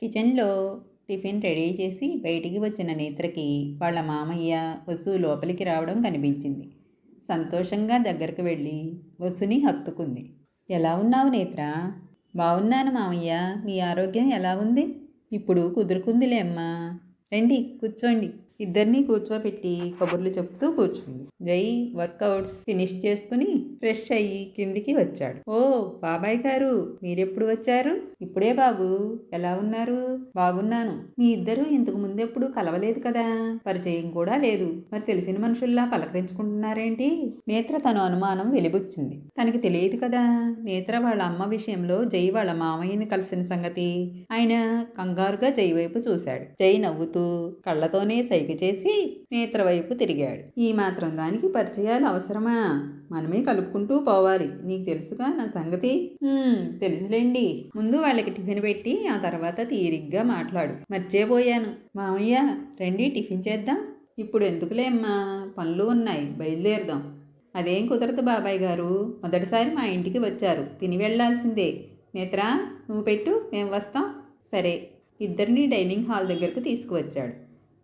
కిచెన్లో tiffin ready చేసి బయటికి వచ్చిన నేత్రకి వాళ్ళ మామయ్య వసు లోపలికి రావడం కనిపించింది. సంతోషంగా దగ్గరకు వెళ్ళి వసుని హత్తుకుంది. ఎలా ఉన్నావు నేత్ర? బాగున్నాను మామయ్య. మీ ఆరోగ్యం ఎలా ఉంది? ఇప్పుడు కుదురుకుందిలే అమ్మా. రండి కూర్చోండి. ఇద్దరినీ కూర్చోబెట్టి కబుర్లు చెప్తూ కూర్చుంది. జై వర్కౌట్స్ ఫినిష్ చేసుకుని ఫ్రెష్ అయ్యి కిందికి వచ్చాడు. ఓ బాబాయ్ గారు మీరెప్పుడు వచ్చారు? ఇప్పుడే బాబు ఎలా ఉన్నారు? బాగున్నాను. మీ ఇద్దరు ఇంతకు ముందెప్పుడు కలవలేదు కదా. పరిచయం కూడా లేదు. మరి తెలిసిన మనుషుల్లా పలకరించుకుంటున్నారేంటి? నేత్ర తను అనుమానం వెలిబుచ్చింది. తనకి తెలియదు కదా. నేత్ర వాళ్ళ అమ్మ విషయంలో జై వాళ్ళ మామయ్యని కలిసిన సంగతి. ఆయన కంగారుగా జై వైపు చూశాడు. జై నవ్వుతూ కళ్ళతోనే సైగ చేసి నేత్ర వైపు తిరిగాడు. ఈ మాత్రం దానికి పరిచయాలు అవసరమా? మనమే కలుపుకుంటూ పోవాలి. నీకు తెలుసుగా నా సంగతి? "హ్మ్, తెలుసులేండి. ముందు వాళ్ళకి టిఫిన్ పెట్టి ఆ తర్వాత తీరిగ్గా మాట్లాడు. మర్చిపోయాను. మామయ్య రండి టిఫిన్ చేద్దాం. ఇప్పుడు ఎందుకులే అమ్మా? పనులు ఉన్నాయి. బయలుదేరదాం. అదేం కుదరదు బాబాయ్ గారు. మొదటిసారి మా ఇంటికి వచ్చారు. తిని వెళ్ళాల్సిందే. నేత్ర నువ్వు పెట్టు. మేము వస్తాం. సరే. ఇద్దరిని డైనింగ్ హాల్ దగ్గరకు తీసుకువచ్చాడు.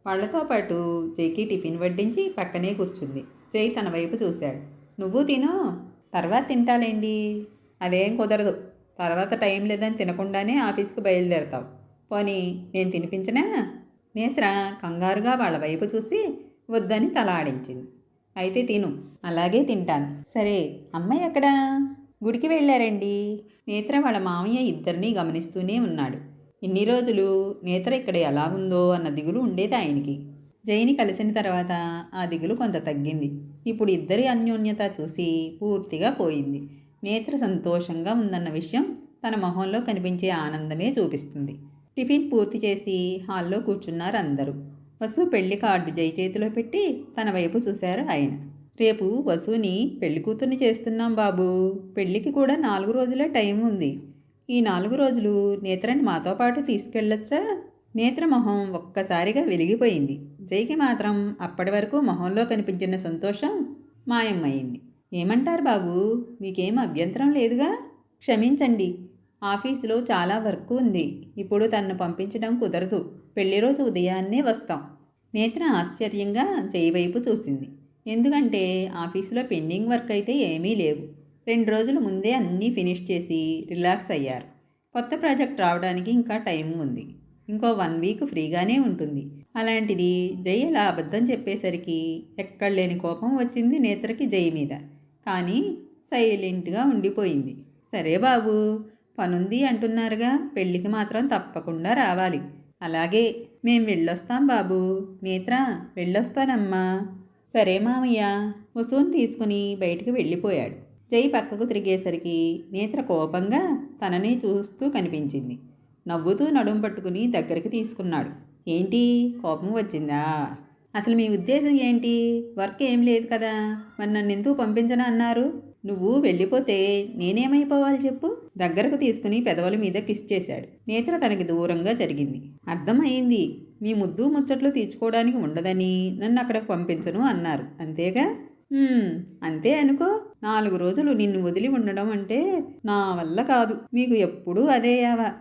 వాళ్ళతో పాటు జైకి టిఫిన్ వడ్డించి పక్కనే కూర్చుంది. జై తన వైపు చూశాడు. నువ్వు తిను. తర్వాత తింటాలేండి. అదేం కుదరదు. తర్వాత టైం లేదని తినకుండానే ఆఫీస్కి బయలుదేరతావు. పోనీ నేను తినిపించనా? నేత్ర కంగారుగా వాళ్ళ వైపు చూసి వద్దని తల ఆడించింది. అయితే తిను. అలాగే తింటాను. సరే అమ్మాయి ఎక్కడా? గుడికి వెళ్ళారండి. నేత్ర వాళ్ళ మామయ్య ఇద్దరినీ గమనిస్తూనే ఉన్నాడు. ఇన్ని రోజులు నేత్ర ఇక్కడ ఎలా ఉందో అన్న దిగులు ఉండేది ఆయనకి. జైని కలిసిన తర్వాత ఆ దిగులు కొంత తగ్గింది. ఇప్పుడు ఇద్దరి అన్యోన్యత చూసి పూర్తిగా పోయింది. నేత్ర సంతోషంగా ఉందన్న విషయం తన మొహంలో కనిపించే ఆనందమే చూపిస్తుంది. టిఫిన్ పూర్తి చేసి హాల్లో కూర్చున్నారు అందరూ. వసు పెళ్ళి కార్డు జై చేతిలో పెట్టి తన వైపు చూశారు ఆయన. రేపు వసుని పెళ్ళి కూతుర్ని చేస్తున్నాం బాబు. పెళ్ళికి కూడా నాలుగు రోజులే టైం ఉంది. ఈ నాలుగు రోజులు నేత్రని మాతో పాటు తీసుకెళ్ళొచ్చా? నేత్ర మొహం ఒక్కసారిగా వెలిగిపోయింది. జైకి మాత్రం అప్పటి వరకు మొహంలో కనిపించిన సంతోషం మాయమైంది ఏమంటారు బాబు? మీకేం అభ్యంతరం లేదుగా? క్షమించండి. ఆఫీసులో చాలా వర్క్ ఉంది. ఇప్పుడు తన్ను పంపించడం కుదరదు. పెళ్ళి రోజు ఉదయాన్నే వస్తాం. నేత్ర ఆశ్చర్యంగా జై వైపు చూసింది. ఎందుకంటే ఆఫీసులో పెండింగ్ వర్క్ అయితే ఏమీ లేవు. రెండు రోజుల ముందే అన్నీ ఫినిష్ చేసి రిలాక్స్ అయ్యారు. కొత్త ప్రాజెక్ట్ రావడానికి ఇంకా టైం ఉంది. ఇంకో వన్ వీక్ ఫ్రీగానే ఉంటుంది. అలాంటిది జై అలా అబద్ధం చెప్పేసరికి ఎక్కడ లేని కోపం వచ్చింది నేత్రకి జై మీద. కానీ సైలెంట్గా ఉండిపోయింది. సరే బాబు పనుంది అంటున్నారుగా పెళ్ళికి మాత్రం తప్పకుండా రావాలి. అలాగే మేం వెళ్ళొస్తాం బాబు. నేత్ర వెళ్ళొస్తానమ్మా. సరే మామయ్య వసూన్ తీసుకుని బయటికి వెళ్ళిపోయాడు. జై పక్కకు తిరిగేసరికి నేత్ర కోపంగా తననే చూస్తూ కనిపించింది. నవ్వుతూ నడుం పట్టుకుని దగ్గరికి తీసుకున్నాడు. ఏంటి? కోపం వచ్చిందా? అసలు మీ ఉద్దేశం ఏంటి? వర్క్ ఏం లేదు కదా? మరి నన్ను ఎందుకు పంపించను అన్నారు? నువ్వు వెళ్ళిపోతే నేనేమైపోవాలి చెప్పు? దగ్గరకు తీసుకుని పెదవుల మీద కిస్ చేశాడు. నేత్ర తనకి దూరంగా జరిగింది. అర్థమైంది మీ ముద్దు ముచ్చట్లు తీర్చుకోవడానికి ఉండదని నన్ను అక్కడికి పంపించను అన్నారు. అంతేగా? అంతే అనుకో నాలుగు రోజులు నిన్ను వదిలి ఉండడం అంటే నా వల్ల కాదు. మీకు ఎప్పుడూ అదే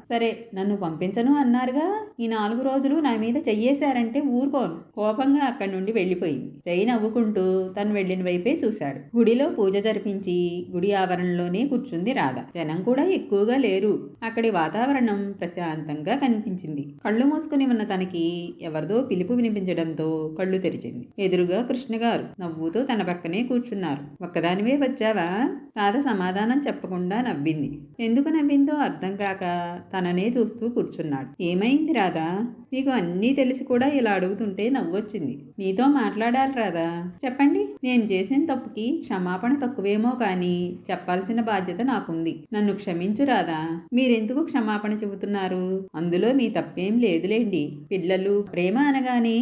సరే నన్ను పంపించను అన్నారుగా. ఈ నాలుగు రోజులు నా మీద చెయ్యేశారంటే ఊరుకోను కోపంగా అక్కడి నుండి వెళ్ళిపోయింది. జై నవ్వుకుంటూ తను వెళ్ళిన వైపే చూశాడు. గుడిలో పూజ జరిపించి గుడి ఆవరణలోనే కూర్చుంది రాధ. జనం కూడా ఎక్కువగా లేరు. అక్కడి వాతావరణం ప్రశాంతంగా కనిపించింది. కళ్ళు మూసుకుని ఉన్న తనకి ఎవరిదో పిలుపు వినిపించడంతో కళ్ళు తెరిచింది. ఎదురుగా కృష్ణ గారు నవ్వుతూ తన పక్కనే కూర్చున్నారు. ఒక్కదానివే వచ్చావా? రాధ సమాధానం చెప్పకుండా నవ్వింది. ఎందుకు నవ్విందో అర్థం కాక తననే చూస్తూ కూర్చున్నాడు. ఏమైంది రాధా? మీకు అన్నీ తెలిసి కూడా ఇలా అడుగుతుంటే నవ్వొచ్చింది. నీతో మాట్లాడాలి రాధా. చెప్పండి. నేను చేసిన తప్పుకి క్షమాపణ తక్కువేమో కానీ చెప్పాల్సిన బాధ్యత నాకుంది. నన్ను క్షమించు రాధా. మీరెందుకు క్షమాపణ చెబుతున్నారు? అందులో మీ తప్పేం లేదులేండి. పిల్లలు ప్రేమ అనగానే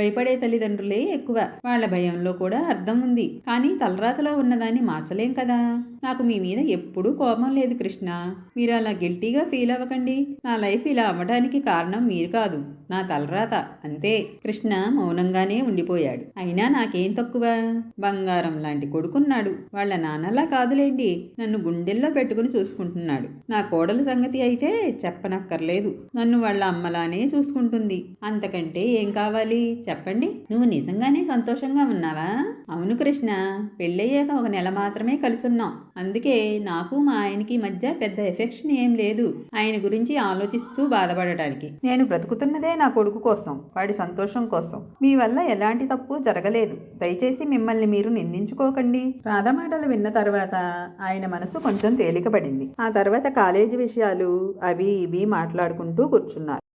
భయపడే తల్లిదండ్రులే ఎక్కువ. వాళ్ళ భయంలో కూడా అర్థం ఉంది. కానీ తలరాతలో ఉన్నదాన్ని మార్చలేం కదా? నాకు మీ మీద ఎప్పుడూ కోపం లేదు కృష్ణ. మీరు అలా గిల్టీగా ఫీల్ అవ్వకండి. నా లైఫ్ ఇలా అవ్వడానికి కారణం మీరు కాదు నా తలరాత. అంతే. కృష్ణ మౌనంగానే ఉండిపోయాడు. అయినా నాకేం తక్కువ? బంగారం లాంటి కొడుకున్నాడు. వాళ్ళ నాన్నలా కాదులేండి. నన్ను గుండెల్లో పెట్టుకుని చూసుకుంటున్నాడు. నా కోడల సంగతి అయితే చెప్పనక్కర్లేదు. నన్ను వాళ్ళ అమ్మలానే చూసుకుంటుంది. అంతకంటే ఏం కావాలి? చెప్పండి. నువ్వు నిజంగానే సంతోషంగా ఉన్నావా? అవును కృష్ణ. పెళ్ళయ్యాక ఒక నెల మాత్రమే కలిసున్నాం. అందుకే నాకు మా ఆయనకి మధ్య పెద్ద ఎఫెక్షన్ ఏం లేదు. ఆయన గురించి ఆలోచిస్తూ బాధపడటానికి. నేను బ్రతుకుతున్నదే నా కొడుకు కోసం వాడి సంతోషం కోసం. మీ వల్ల ఎలాంటి తప్పు జరగలేదు. దయచేసి మిమ్మల్ని మీరు నిందించుకోకండి. రాధ మాటలు విన్న తర్వాత ఆయన మనసు కొంచెం తేలికపడింది. ఆ తర్వాత కాలేజీ విషయాలు అవి ఇవి మాట్లాడుకుంటూ కూర్చున్నారు.